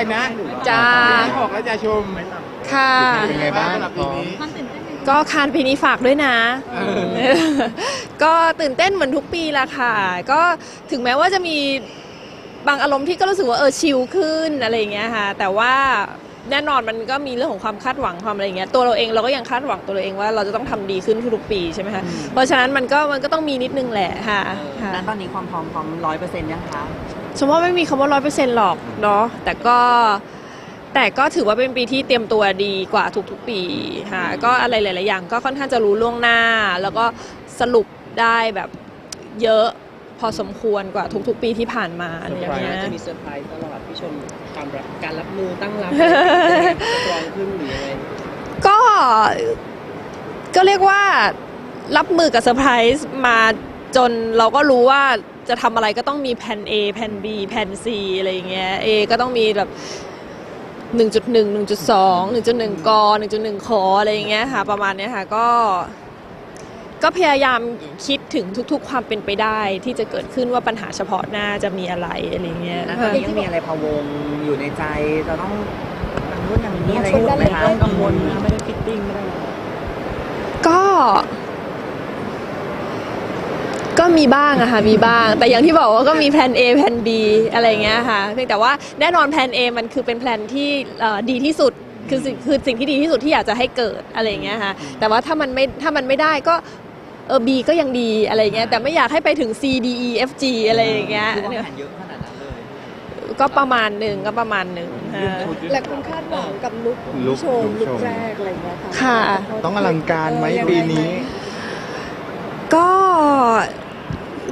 ไปนะจ้าปีออกแล้วจะชมค่ะ เป็นไงบ้างสำหรับปีนี้ ก็คานปีนี้ฝากด้วยนะ เออก็ตื่นเต้นเหมือนทุกปีละค่ะ ก็ถึงแม้ว่าจะมีบางอารมณ์ที่ก็รู้สึกว่าเออชิลขึ้นอะไรอย่างเงี้ยค่ะ แต่ว่าแน่นอนมันก็มีเรื่องของความคาดหวังความอะไรอย่างเงี้ยตัวเราเองเราก็ยังคาดหวังตัวเราเองว่าเราจะต้องทำดีขึ้นทุกๆปีใช่ไหมคะเพราะฉะนั้นมันก็มันก็ต้องมีนิดนึงแหละค่ะค่ะนั้นตอนนี้ความพร้อมพร้อมร้อยเปอร์เซ็นต์ยังคะ ฉันว่าไม่มีคำว่าร้อยเปอร์เซ็นต์หรอกเนาะแต่ก็แต่ก็ถือว่าเป็นปีที่เตรียมตัวดีกว่าทุกๆปีค่ะก็อะไรหลายๆอย่างก็ค่อนข้างจะรู้ล่วงหน้า แล้วก็สรุปได้แบบเยอะพอสมควรกว่าทุกๆปีที่ผ่านมาอะไรอย่างเงี้ยจะมีเซอร์ไพรส์ตลอดพี่ชมความรับการรับมือตั้งรับสตรองขึ้นหรือยังไงก็ก็เรียกว่ารับมือกับเซอร์ไพรส์มา จนเราก็รู้ว่าจะทำอะไรก็ต้องมีแผน A แผน B แผน C อะไรอย่างเงี้ย A ก็ต้องมีแบบ 1.1 1.2 1.1 ก 1.1 คออะไรอย่างเงี้ยค่ะประมาณเนี้ยค่ะก็ก็พยายามคิดถึงทุกๆ ความเป็นไปได้ที่จะเกิดขึ้นว่าปัญหาเฉพาะหน้าจะมีอะไรอะไรอย่างเงี้ยแล้วตอนนี้ยังมีอะไรพะวงอยู่ในใจจะต้องทำนู่นทำนี่อะไรอยู่ไหมคะกังวลนะไม่ได้ฟิตติ้งไม่ได้ก็ ก็มีบ้างอะค่ะมีบ้าง แต่อย่างที่บอกว่าก็มีแผน A แผน B อะไรอย่างเงี้ยค่ะเพียงแต่ว่าแน่นอนแผน A มันคือเป็นแผนที่เอ่อดีที่สุดคือสิ่งคือสิ่งที่ดีที่สุดที่อยากจะให้เกิดอะไรอย่างเงี้ยค่ะแต่ว่าถ้ามันไม่ถ้ามันไม่ได้ก็เออ B ก็ยังดีอะไรอย่างเงี้ยแต่ไม่อยากให้ไปถึง C D E F G อะไรอย่างเงี้ยคือวางแผนเยอะขนาดนั้นเลยก็ประมาณหนึ่งก็ประมาณหนึ่งค่ะหลายคนคาดหวังกับลุคลุคโชว์ลุลุคคชมแรกอะไรอย่างเงี้ยค่ะค่ะ ต้องอลังการไหมปีนี้ ก็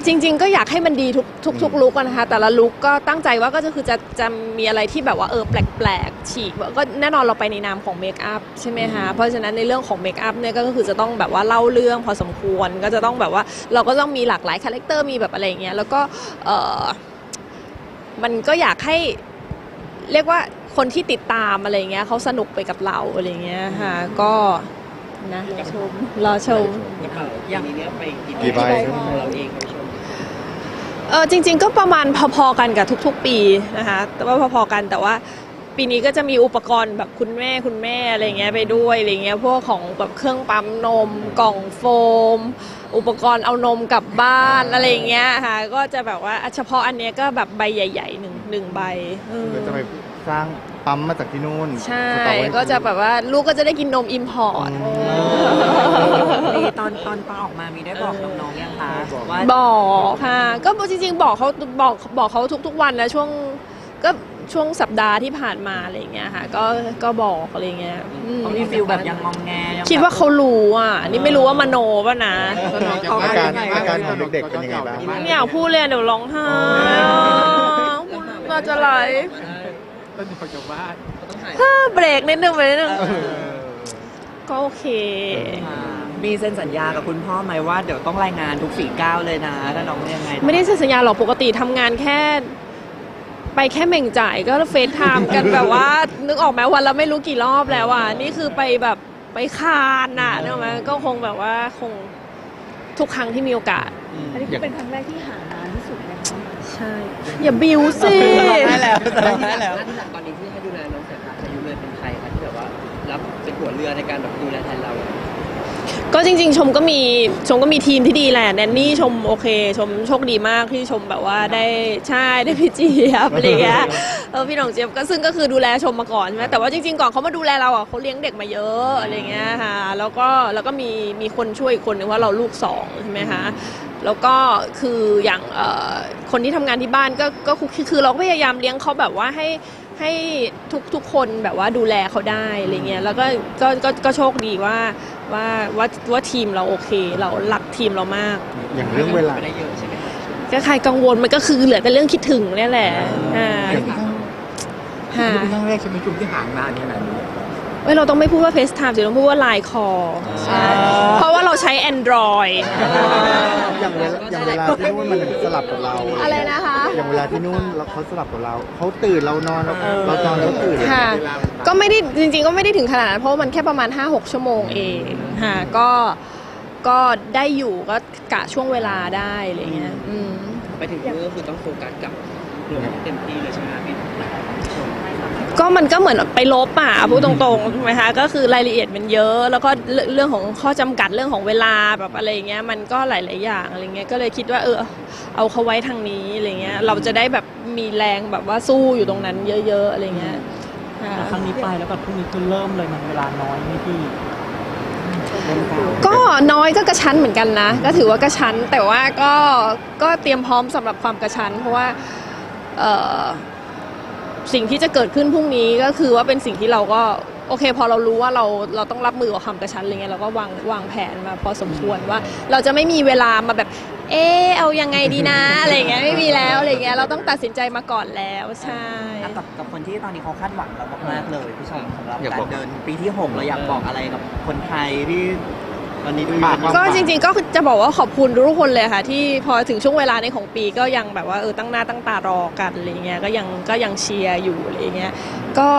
จริง ๆ ก็อยากให้มันดีทุกทุกทุกลุกอะนะคะ แต่ละลุกก็ตั้งใจว่าก็จะคือจะจะมีอะไรที่แบบว่าเออแปลกๆฉีกก็แน่นอนเราไปในนามของเมคอัพใช่ไหมคะเพราะฉะนั้นในเรื่องของเมคอัพเนี่ยก็คือจะต้องแบบว่าเล่าเรื่องพอสมควรก็จะต้องแบบว่าเราก็ต้องมีหลากหลายคาแรคเตอร์มีแบบอะไรอย่างเงี้ยแล้วก็เออมันก็อยากให้เรียกว่าคนที่ติดตามอะไรอย่างเงี้ยเขาสนุกไปกับเราอะไรอย่างเงี้ยค่ะก็นะชมรอชมกระเป๋าอย่างนี้เนี่ยไปกี่กี่ใบของเราเองครับพี่ชม เออจริง ๆ ก็ประมาณพอๆกันกับทุก ๆ ปีนะคะแต่ว่าพอๆกันแต่ว่าปีนี้ก็จะมีอุปกรณ์แบบคุณแม่คุณแม่อะไรเงี้ยไปด้วยอะไรเงี้ยพวกของแบบเครื่องปั๊มนม กล่องโฟม อุปกรณ์เอานมกลับบ้านอะไรเงี้ยค่ะก็จะแบบว่าเฉพาะอันเนี้ยก็แบบใบใหญ่ๆหนึ่งหนึ่งใบ เออก็จะไปสร้าง ปั๊มมาจากที่นู่นใช่ สตอไว้ก็จะแบบว่าลูกก็จะได้กินนมอิมพอร์ตมีตอนตอนตอนออกมามีได้บอกน้องๆยังคะว่าบอกค่ะ ก็จริงๆ บอกเขาบอกบอกเขาทุกๆวันนะช่วงก็ช่วงสัปดาห์ที่ผ่านมาอะไรอย่างเงี้ยค่ะ ก็ก็บอกอะไรเงี้ยอืมเขามีฟิลแบบยังงองแงยังคิดว่าเขารู้อะ นี่ไม่รู้ว่ามโนป่ะนะอาการอาการของเด็กๆเป็นยังไงบ้าง ไม่อยากพูดเลยอะเดี๋ยวร้องไห้พูดมาจะไหล ต้นออกจากบ้านถ้าเบรกนิดนึงไปนิดนึง ก็โอเคอ่ามีเซ็นสัญญากับคุณพ่อไหมว่าเดี๋ยวต้องรายงานทุกสี่ก้าวเลยนะถ้าน้องยังไงไม่ได้เซ็นสัญญาหรอกปกติทำงานแค่ ไปแค่เหม่งจ่ายก็เฟซไทม์กัน แบบว่า นึกออกไหมวันละไม่รู้กี่รอบแล้วอะ นี่คือไปแบบไปคานน่ะนึกออกไหมก็คงแบบว่าคงทุกครั้งที่มีโอกาสอันนี้คือเป็นครั้งแรกที่หานานที่สุดนะคะใช่ อย่าบิวสิ ได้แล้วได้แล้วหน้าที่หลักตอนนี้ที่ให้ดูแลน้องสายฟ้าอายุเลยเป็นใครคะที่แบบว่ารับเป็นหัวเรือในการแบบดูแลแทนเรา ก็จริง ๆ ชมก็มีชมก็มีทีมที่ดีแหละแนนนี่ชมโอเค ชมโชคดีมากที่ชมแบบว่าได้ใช่ได้พี่เจี๊ยบอะไรเงี้ยเออพี่หน้องเจี๊ยบก็ซึ่งก็คือดูแลชมมาก่อนใช่ไหมแต่ว่าจริงๆก่อนเขามาดูแลเราอะเขาเลี้ยงเด็กมาเยอะอะไรเงี้ยค่ะแล้วก็แล้วก็มีมีคนช่วยอีกคนนึงว่าเราลูกสองใช่ไหมคะ แล้วก็คืออย่างเอ่อคนที่ทำงานที่บ้านก็ก็คือคือเราก็พยายามเลี้ยงเขาแบบว่าให้ให้ทุกทุกคนแบบว่าดูแลเขาได้อะไรเงี้ยแล้วก็ก็ก็ก็โชคดีว่าว่าว่าว่าทีมเราโอเค เรารักทีมเรามาก อย่างเรื่องเวลาไม่ได้เยอะใช่ไหมครับก็ใครกังวลมันก็คือเหลือแต่เรื่องคิดถึงเนี่ยแหละอ่าอย่างที่ค่ะครั้งแรกใช่ไหมจุ่มที่ห่างนานขนาดนี้เว้ยเราต้องไม่พูดว่า FaceTime สิต้องพูดว่าไลน์คอใช่ Android อย่างเวลาอย่างเวลาที่นู่นมันสลับกับเราอะไรนะคะ อย่างเวลาที่นู่นเราเขาสลับกับเราเขาตื่นเรานอนเราเรานอนเขาตื่นค่ะ ก็ไม่ได้จริง ๆ ก็ไม่ได้ถึงขนาดนั้นเพราะว่ามันแค่ประมาณ 5-6 ชั่วโมงเองค่ะก็ก็ได้อยู่ก็กะช่วงเวลาได้อะไรเงี้ยอืมไปถึงเรื่องก็คือต้องโฟกัสกับเรื่องเต็มที่เลยใช่ไหมครับพี่ชม ก็มันก็เหมือนไปลบอะพูดตรงๆใช่ไหมคะก็คือรายละเอียดมันเยอะ แล้วก็เรื่องเรื่องของข้อจำกัดเรื่องของเวลาแบบอะไรอย่างเงี้ยมันก็หลายๆอย่างอะไรเงี้ยก็เลยคิดว่าเออ เอาเขาไว้ทางนี้อะไรเงี้ยเราจะได้แบบมีแรงแบบว่าสู้อยู่ตรงนั้นเยอะ ๆอะไรเงี้ยค่ะแต่ครั้งนี้ไปแล้วแบบพรุ่งนี้คือเริ่มเลยมันเวลาน้อยไหมพี่ก็น้อยก็กระชั้นเหมือนกันนะ ก็ถือว่ากระชั้นแต่ว่าก็ก็เตรียมพร้อมสำหรับความกระชั้น เพราะว่าเอ่อ สิ่งที่จะเกิดขึ้นพรุ่งนี้ก็คือว่าเป็นสิ่งที่เราก็โอเค พอเรารู้ว่าเราเราต้องรับมือกับความกระชั้นอะไรเงี้ยเราก็วางวางแผนมาพอสมควรว่า เราจะไม่มีเวลามาแบบ เออเอายังไงดีนะอะไรเงี้ยไม่มีแล้วอะไรเงี้ยเราต้องตัดสินใจมาก่อนแล้วใช่อะกับกับคนที่ตอนนี้เขาคาดหวังเรามากๆเลยพี่ชมสำหรับอยากกาบรอกเดินปีที่หกเราอยากบอกอะไรกับคนไทยที่ต อนนี้ดูอยู่ฝากก็จริง ๆ ก็จะบอกว่าขอบคุณทุกคนเลยค่ะ ที่พอถึงช่วงเวลาในของปีก็ยังแบบว่าเออตั้งหน้าตั้งตารอกันอะไรเงี้ยก็ยังก็ยังเชียร์อยู่อะไรเงี้ยก็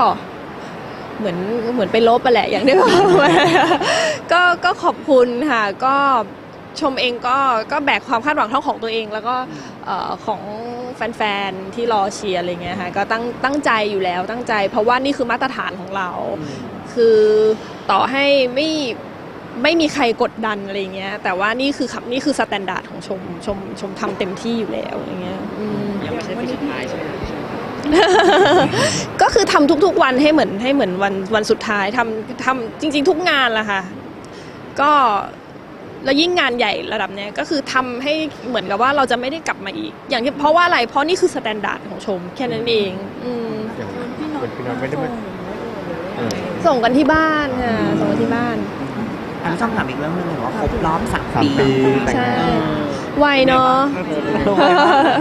เหมือนเหมือนไปลบไปแหละอย่างที่บอกไปก็ก็ขอบคุณค่ะ ก็ชมเองก็ก็แบกความคาดหวังเท่าของตัวเอง แล้วก็เอ่อของแฟนๆที่รอเชียร์อะไรเงี้ยค่ะก็ตั้งตั้งใจอยู่แล้วตั้งใจ เพราะว่านี่คือมาตรฐานของเรา คือต่อให้ไม่ ไม่มีใครกดดันอะไรเงี้ย แต่ว่านี่คือคำนี่คือสแตนดาร์ดของชมชมชมทำเต็มที่อยู่แล้วอะไรเงี้ยอืม ยังไม่ใช่ปีสุดท้ายใช่ไหมก็คือทำทุกๆวันให้เหมือนให้เหมือนวันวันสุดท้ายทำทำจริง ๆ ทุกงานแหละค่ะ ก็แล้วยิ่งงานใหญ่ระดับเนี้ยก็คือทำให้เหมือนกับว่าเราจะไม่ได้กลับมาอีก อย่างที่เพราะว่าอะไรเพราะนี่คือสแตนดาร์ดของชมแค่นั้นเองอืมอย่างเหมือนพี่น้องไม่ได้มา เออส่งกันที่บ้านค่ะส่งกันที่บ้าน อะพี่ชมถามอีกเรื่องหนึงเห็นว่าครบรอบสามสามปีปีแต่งใช่งานไวเนาะ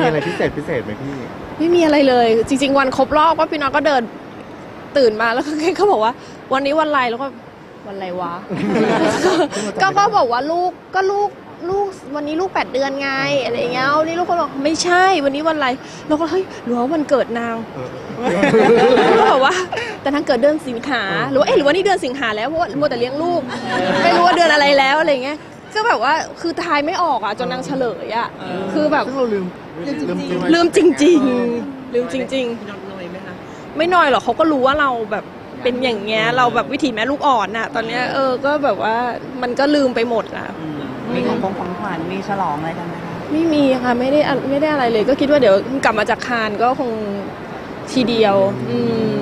มีอะไรพิเศษพิเศษไหมพี่ ไม่มีอะไรเลย จริง ๆ วันครบรอบว่าพี่น้องก็เดินตื่นมาแล้วก็เขาบอกว่า วันนี้วันอะไรแล้วก็วันอะไรวะ ก็ก็บอกว่าลูกก็ลูก ลูกวันนี้ลูกแปดเดือนไงอะไรอย่างเงี้ยวันนี้ลูกก็บอกไม่ใช่วันนี้วันอะไรเราก็เฮ้ยหรือว่าวันเกิดนางก็บอกว่า แต่นางเกิดเดือนสิงหาหรือว่าเอ๊ะหรือว่านี่เดือนสิงหาแล้วเพราะว่ามัวแต่เลี้ยงลูกไม่รู้ว่าเดือนอะไรแล้วอะไรอย่างเงี้ยก็แบบว่าคือทายไม่ออกอะจนนางเฉลยอะคือแบบซึ่งเราลืมลืมลืมลืมจริงๆลืมจริงพี่น้องน้อยไหมคะๆไม่น้อยหรอกเขาก็รู้ว่าเราแบบเป็นอย่างเงี้ยเราแบบวิถีแม่ลูกอ่อนน่ะ ตอนเนี้ยเออก็แบบว่ามันก็ลืมไปหมดละอื มมีของคงของขวัญมีฉลองอะไรกันไหมคะไม่มีค่ะไม่ได้อะไม่ได้อะไรเลย ก็คิดว่าเดี๋ยวกลับมาจากคานก็คงทีเดียว อืม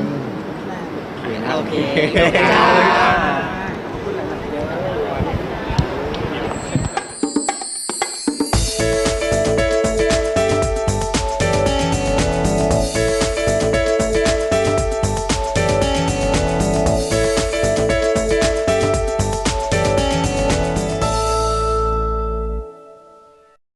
โอเคจ้า